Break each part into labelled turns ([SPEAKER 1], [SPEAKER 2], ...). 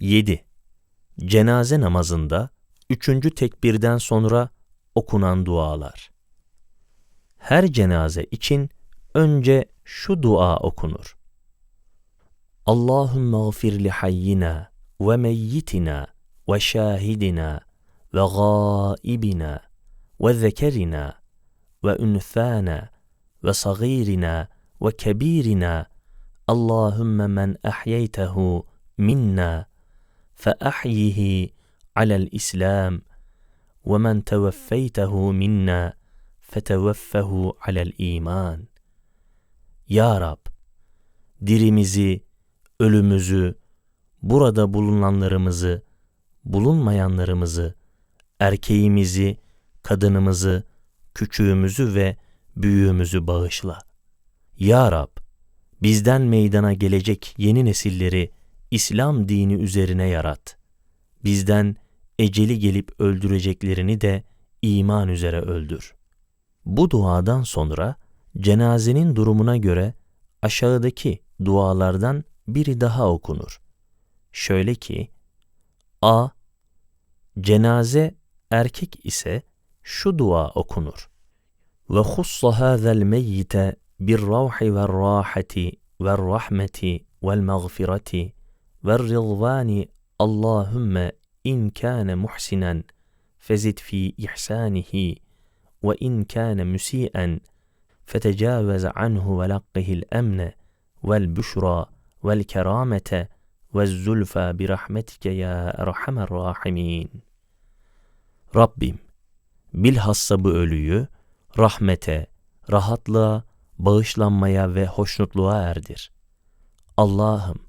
[SPEAKER 1] 7. Cenaze namazında üçüncü tekbirden sonra okunan dualar. Her cenaze için önce şu dua okunur. Allahümme gfir li hayyina ve meyyitina ve şahidina ve gâibina ve zekerina ve ünthana ve sagirina ve kebirina Allahümme men ahyeytehu minna فأحيه على الإسلام ومن توفيته منا فتوفه على الإيمان Ya Rab, dirimizi, ölümüzü, burada bulunanlarımızı, bulunmayanlarımızı, erkeğimizi, kadınımızı, küçüğümüzü ve büyüğümüzü bağışla. Ya Rab, bizden meydana gelecek yeni nesilleri İslam dini üzerine yarat. Bizden eceli gelip öldüreceklerini de iman üzere öldür. Bu duadan sonra cenazenin durumuna göre aşağıdaki dualardan biri daha okunur. Şöyle ki, A. Cenaze erkek ise şu dua okunur. Ve hussa hâzel meyyite bir ravhi ve rahati ve rahmeti vel mağfireti ve rızvani Allahümme in kâne muhsinen fezid fi ihsanihi ve in kâne müsi'en fetecâvez anhu ve lakkihil emne vel büşra vel keramete ve zulfa bi rahmetike ya erhamer rahimin. Rabbim, bilhassa bu ölüyü rahmete, rahatlığa, bağışlanmaya ve hoşnutluğa erdir. Allah'ım,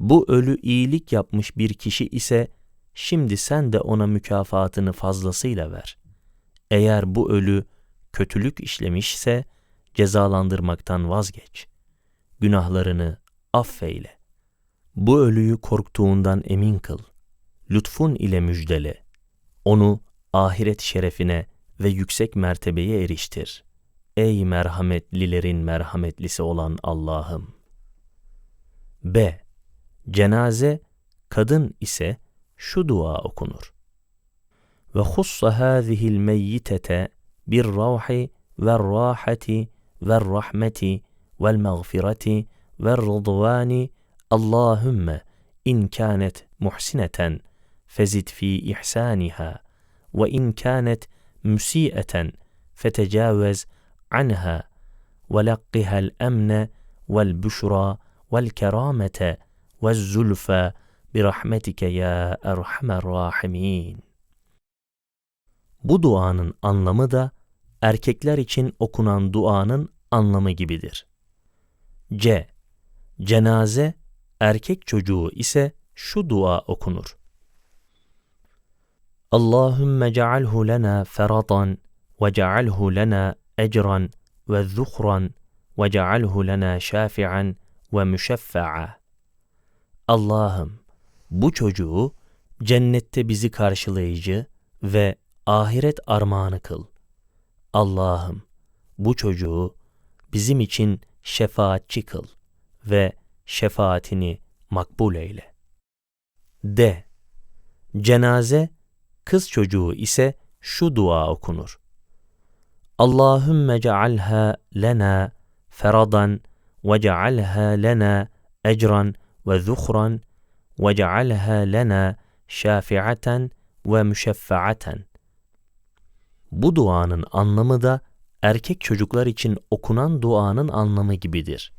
[SPEAKER 1] bu ölü iyilik yapmış bir kişi ise şimdi sen de ona mükafatını fazlasıyla ver. Eğer bu ölü kötülük işlemişse cezalandırmaktan vazgeç. Günahlarını affeyle. Bu ölüyü korktuğundan emin kıl. Lütfun ile müjdele. Onu ahiret şerefine ve yüksek mertebeye eriştir. Ey merhametlilerin merhametlisi olan Allah'ım. B. Cenaze kadın ise şu dua okunur. Ve hussa hâzihil meyyitete bir ravhi ve rahati ve rahmeti vel mağfireti ve rıdvani Allahümme in kânet muhsineten fezid fi ihsaniha ve in kânet müsi'eten fetecavez anha ve laqqihal emne vel büşra vel keramete ve bi rahmetike ya erhamer rahimin. Bu duanın anlamı da erkekler için okunan duanın anlamı gibidir. C. Cenaze erkek çocuğu ise şu dua okunur. Allahümme cealhu lena feratan ve cealhu lena ecran ve zuhran ve cealhu lena şafi'an ve müşeffa'a. Allah'ım bu çocuğu cennette bizi karşılayıcı ve ahiret armağanı kıl. Allah'ım bu çocuğu bizim için şefaatçi kıl ve şefaatini makbul eyle. D. Cenaze kız çocuğu ise şu dua okunur. Allahümme cealha lena feradan ve cealha lena ecran وذخرا وجعلها لنا şafiaten ve müşeffaaten. Bu duanın anlamı da erkek çocuklar için okunan duanın anlamı gibidir.